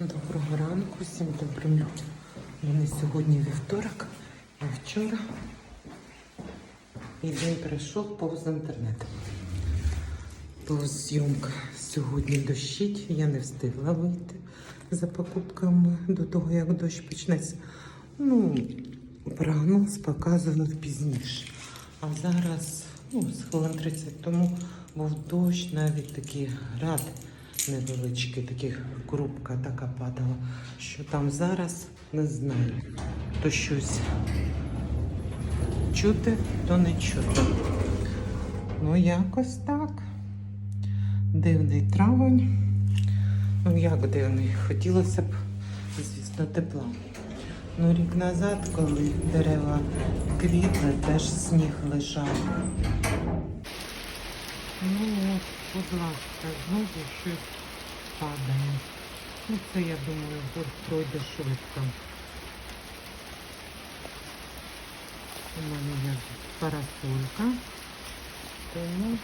Доброго ранку, всім добрим. Мене сьогодні вівторок, а вчора і день пройшов повз інтернет. Повз зйомка сьогодні дощить, я не встигла вийти за покупками до того, як дощ почнеться. Ну, прогноз показував пізніше. А зараз, ну, з хвилин 30 тому був дощ, навіть такий град невеличкий, такий крупка така падала. Що там зараз, не знаю. То щось чути, то не чути. Ну, якось так. Дивний травень. Ну, як дивний? Хотілося б, звісно, тепла. Ну, рік назад, коли дерева квітли, теж сніг лежав. Ну от, будь ласка, знову щось падає. Ну, це, я думаю, пройде швидко. У мене є парасолька, тому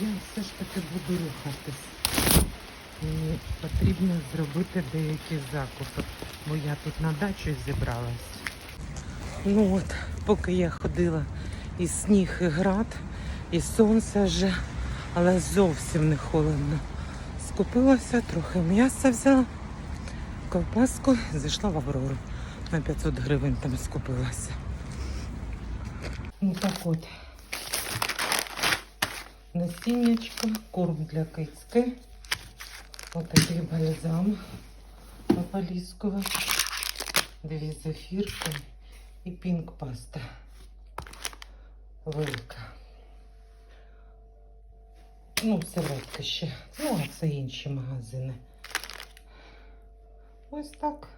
я все ж таки буду рухатись. Мені потрібно зробити деякі закупи, бо я тут на дачу зібралась. Ну от, поки я ходила і сніг, і град, і сонце вже, але зовсім не холодно. Скупилася, трохи м'яса взяла, ковбаску, зайшла в Аврору. На 500 гривень там скупилася. Ну так от. Насіннячко, корм для кицьки. Отакий бальзам папаліскова, дві зефірки і пінк паста. Велика. Ну, серветки ще. Ну, а це інші магазини. Ось так.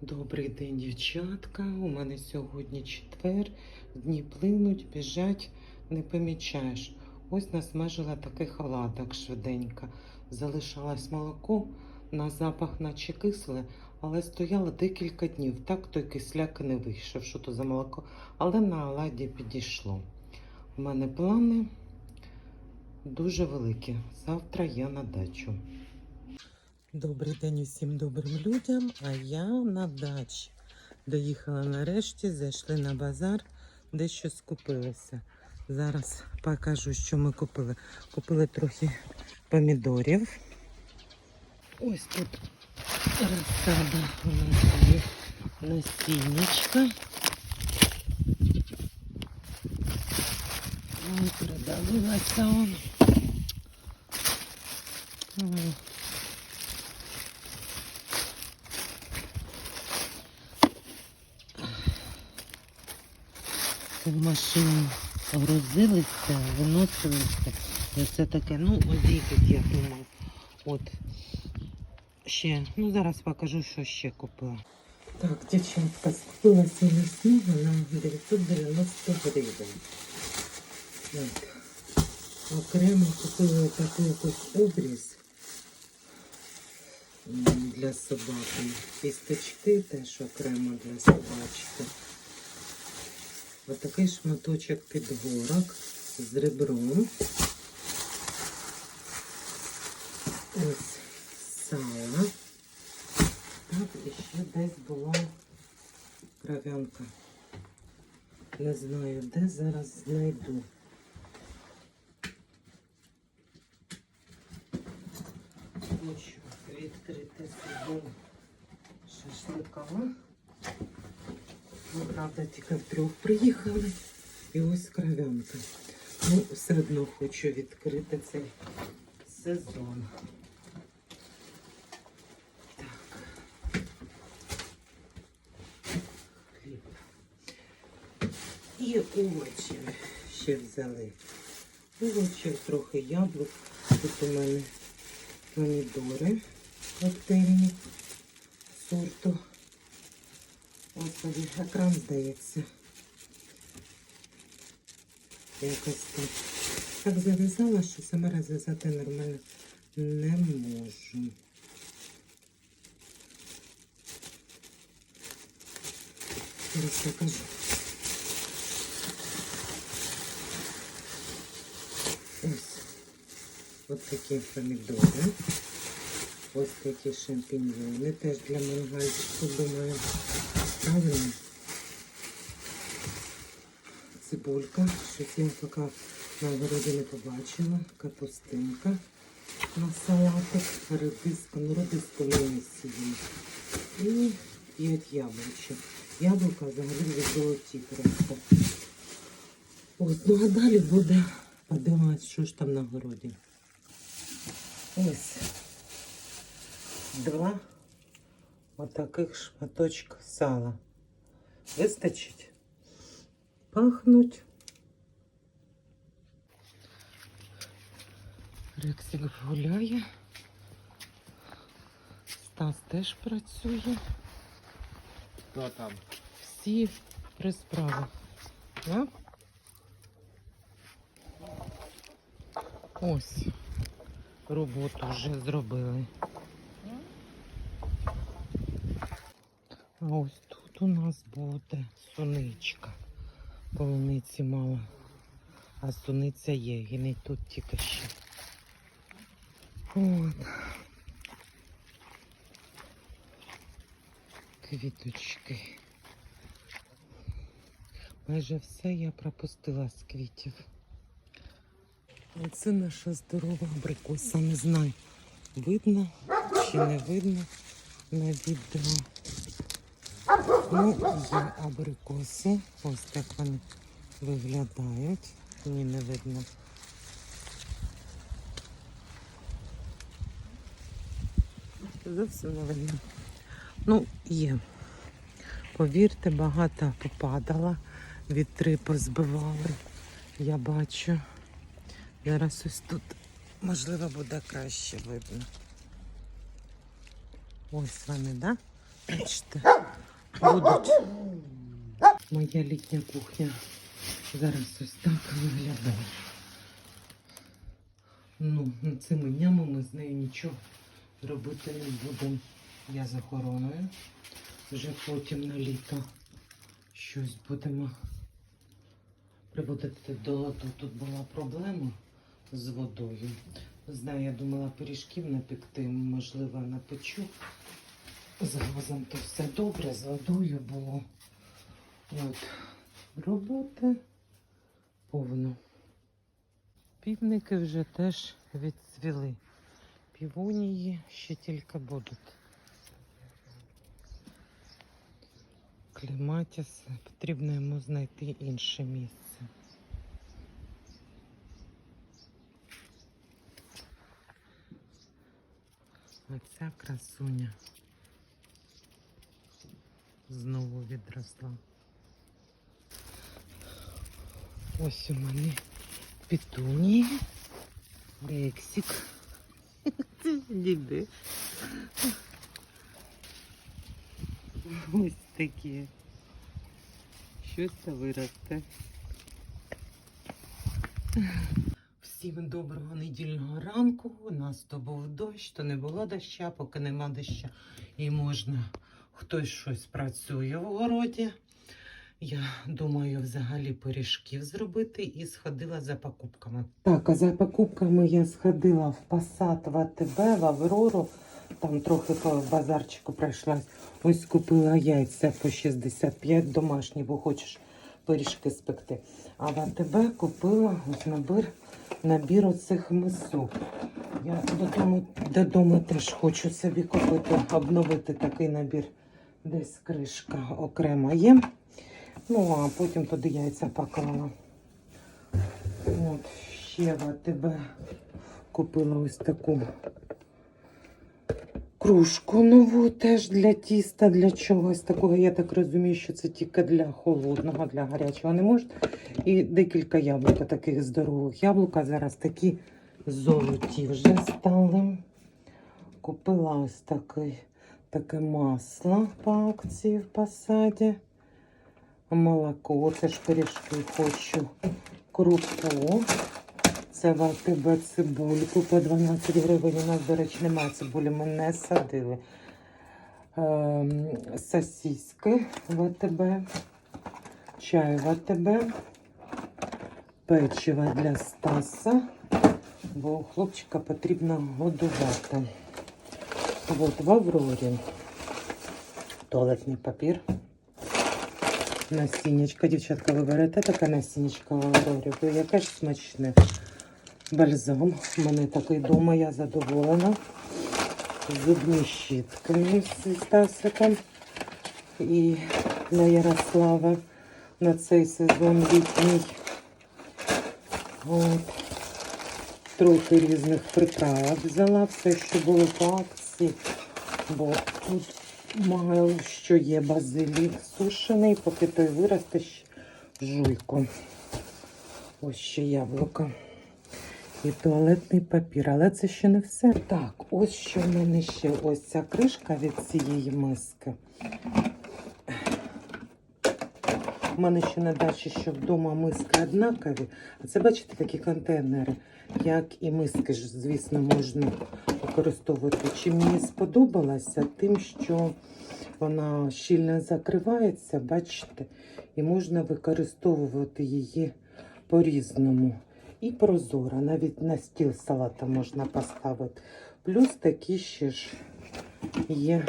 Добрий день, дівчатка. У мене сьогодні четвер. Дні плинуть, біжать, не помічаєш. Ось насмажила такий халаток швиденько. Залишалось молоко, на запах наче кисле, але стояло декілька днів. Так той кисляк не вийшов, що то за молоко, але на оладі підійшло. У мене плани дуже великі. Завтра я на дачу. Добрий день усім добрим людям, а я на дачі. Доїхала нарешті, зайшли на базар, дещо скупилися. Зараз покажу, що ми купили. Купили трохи помідорів. Ось тут розсада у нас є насіннячка. Ой, продавилася. Це в машину грузилися, виносилися. І це таке, ну, обійдуть, я думаю. От ще, ну зараз покажу, що ще купила. Так, дівчатка, скупила сіну снігу на 990 гривень. Так. Окремо купила такий якийсь обріз для собаки. Кісточки теж окремо для собачки. Отакий шматочок підгорок з ребром. Ось сало. Так, і ще десь була кров'янка. Не знаю, де зараз знайду. Хочу відкрити сезон шашликова. Ми, правда, тільки втрьох приїхали. І ось кров'янка. Ну, все одно хочу відкрити цей сезон. Так. І овочі ще взяли. Овочів трохи яблук. Тут у мене помідори коктейльні сорту. Господи, екран здається. Якось так. Так зав'язала, що сама розв'язати нормально не можу. Зараз покажу. Ось. Ось такі помідори. Ось такі шампіньйони. Теж для мангальчику, думаю. Правильно? Цибулька. Щось я поки на городі не побачила. Капустинка на салатик. Редиска. Ну, редиску не сіємо. І 5 яблучок. Яблука взагалі вже золоті просто. Ось, ну а далі буде подивитися, що ж там на городі. Ось два отаких шматочка сала. Вистачить? Пахнуть. Рексик гуляє. Стас теж працює. Хто там? Всі при справах. Да? Ось роботу вже зробили. А ось тут у нас буде суничка. Полуниці мало. А суниця є, і не тут тільки ще. От. Квіточки. Майже все я пропустила з квітів. Оце наша здорова абрикоса. Не знаю, видно чи не видно на відео. Ну, є абрикоси. Ось так вони виглядають. Ні, не видно. Зовсім не видно. Ну, є. Повірте, багато попадало, вітри позбивали. Я бачу. Зараз ось тут, можливо, буде краще видно. Ось вони, да? Бачите, будуть. Моя літня кухня зараз ось так виглядає. Ну, цими днями ми з нею нічого робити не будемо. Я з охороною. Вже потім на літо щось будемо приводити до ладу. Тут була проблема з водою. Знаю, я думала пиріжків напекти, можливо, напечу. З газом то все добре, з водою було. От. Роботи повно. Півники вже теж відцвіли. Півонії ще тільки будуть. Кліматіс, потрібно йому знайти інше місце. Оця красуня знову відросла. Ось у мене петунії, рексик. Ніби. Ось такі. Що це виросте? Всім доброго недільного ранку. У нас то був дощ, то не було доща, поки нема доща. І можна хтось щось працює в городі. Я думаю, взагалі пиріжків зробити і сходила за покупками. Так, а за покупками я сходила в Passat в АТБ, в Аврору. Там трохи по базарчику пройшлась. Ось купила яйця по 65 домашні, бо хочеш пиріжки спекти. А в АТБ купила ось набір, набір оцих мисок. Я додому, додому теж хочу собі купити, обновити такий набір. Десь кришка окрема є. Ну, а потім туди яйця поклала. От, ще в АТБ купила ось таку кружку нову теж для тіста, для чогось такого. Я так розумію, що це тільки для холодного, для гарячого не можна. І декілька яблук таких здорових. Яблука зараз такі золоті вже стали. Купила ось такий, таке масло по акції в посаді. Молоко, це ж пиріжки хочу. Крупу. Це в цибульку по 12 гривень. У нас, до речі, немає цибулі, ми не садили. Ем, сосиски в АТБ, чай в АТБ, печиво для Стаса, бо хлопчика потрібно годувати. Вот в Аврорі. Туалетний папір. Насіннячка. Дівчатка, ви берете така насіннячка в Аврорі. Бо яке ж смачне. Бальзам. У мене такий вдома, я задоволена. Зубні щітки з Стасиком. І для Ярослава на цей сезон літній. От. Трохи різних приправ взяла все, що було по акції. Бо тут мало що є базилік сушений, поки той виросте жуйку. Ось ще яблуко. І туалетний папір, але це ще не все. Так, ось що в мене ще ось ця кришка від цієї миски. У мене ще на дачі, що вдома миски однакові. А це, бачите, такі контейнери, як і миски ж, звісно, можна використовувати. Чи мені сподобалося тим, що вона щільно закривається, бачите, і можна використовувати її по-різному. І прозора, навіть на стіл салата можна поставити. Плюс такі ще ж є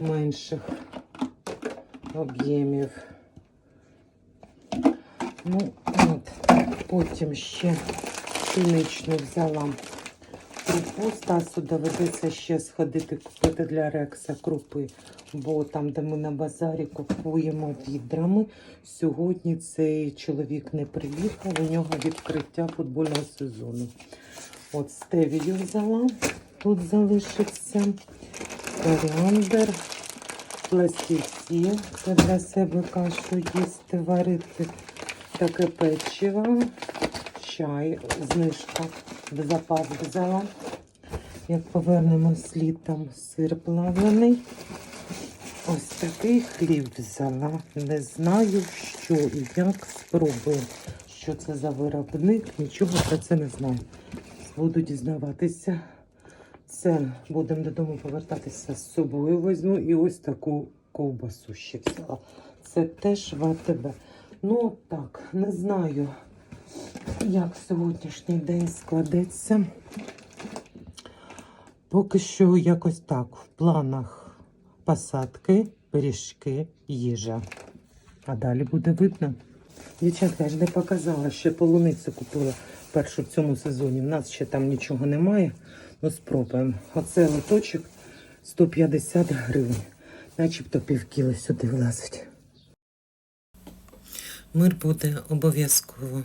менших об'ємів. Ну, от, потім ще пшеничну взяла крупу. Стасу доведеться ще сходити купити для Рекса крупи, бо там, де ми на базарі купуємо відрами. Сьогодні цей чоловік не приїхав, у нього відкриття футбольного сезону. От стевію взяла, тут залишиться коріандр, пластівці, це для себе кашу їсти, варити таке печиво, чай, знижка в запас взяла. Як повернемось літом, сир плавлений. Ось такий хліб взяла. Не знаю, що і як спробую. Що це за виробник, нічого про це не знаю. Буду дізнаватися. Це будемо додому повертатися з собою. Візьму і ось таку ковбасу ще взяла. Це теж в АТБ. Ну так, не знаю, як сьогоднішній день складеться. Поки що якось так. В планах посадки, пиріжки, їжа. А далі буде видно. Дівчатка, я ж не показала, ще полуницю купила першу в цьому сезоні. У нас ще там нічого немає. Ну, спробуємо. Оце лоточок 150 гривень. Начебто півкіла сюди влазить. Мир буде обов'язково.